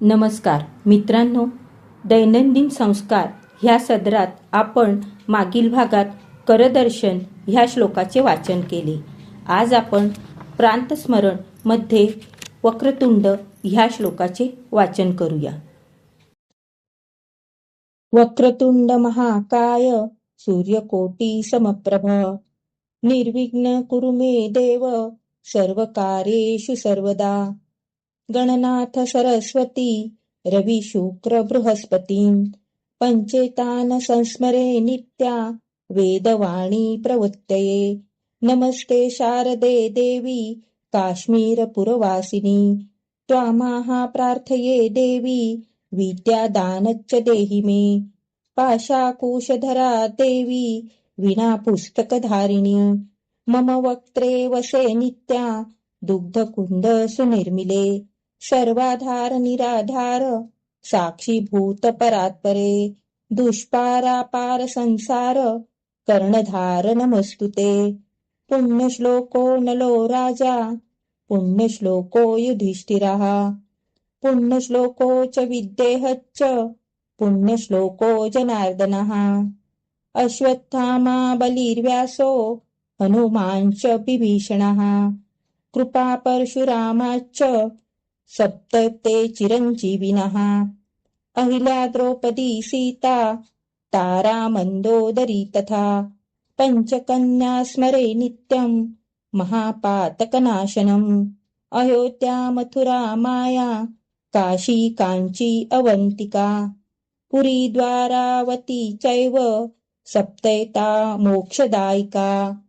नमस्कार मित्रांनो दैनंदिन संस्कार ह्या सदरात आपण मागील भागात करदर्शन ह्या श्लोकाचे वाचन केले. आज आपण प्रांतस्मरणमध्ये वक्रतुंड ह्या श्लोकाचे वाचन करूया. वक्रतुंड महाकाय सूर्यकोटी समप्रभ निर्विघ्न कुरुमे देव सर्व कार्येषु सर्वदा. गणनाथ सरस्वती रवी शुक्र बृहस्पती पंचेतान संस्मरे नित्या वेदवाणी प्रवृत्तये। नमस्ते शारदे देवी काश्मीरपुरवासिनी त्वामाहा प्रार्थये देवी विद्यादानच्च देहि मे। पाशाकुशधरा देवी विना पुस्तकधारिणी। मम वक्त्रे वसे नित्या दुग्धकुंद सुनिर्मिले। सर्वाधार निराधार साक्षीभूत परात्परे दुष्पारापार संसार कर्णधार नमस्तुते. पुण्यश्लोको नलो राजा पुण्यश्लोको युधिष्ठिरः. पुण्यश्लोको च विद्येहच्च पुण्यश्लोको जनार्दनः. अश्वत्थामा बलिर्व्यासो हनुमांश्च विभीषणः. कृपा परशुरामाच्च सप्त ते चिरञ्जीविनः अहिल्या द्रौपदी सीता तारा मन्दोदरी तथा पञ्चकन्या स्मरे नित्यं महापातकनाशनम्। अयोध्या मथुरा माया काशी काञ्ची अवन्तिका। पुरी द्वारावती चैव सप्तैता मोक्षदायिका।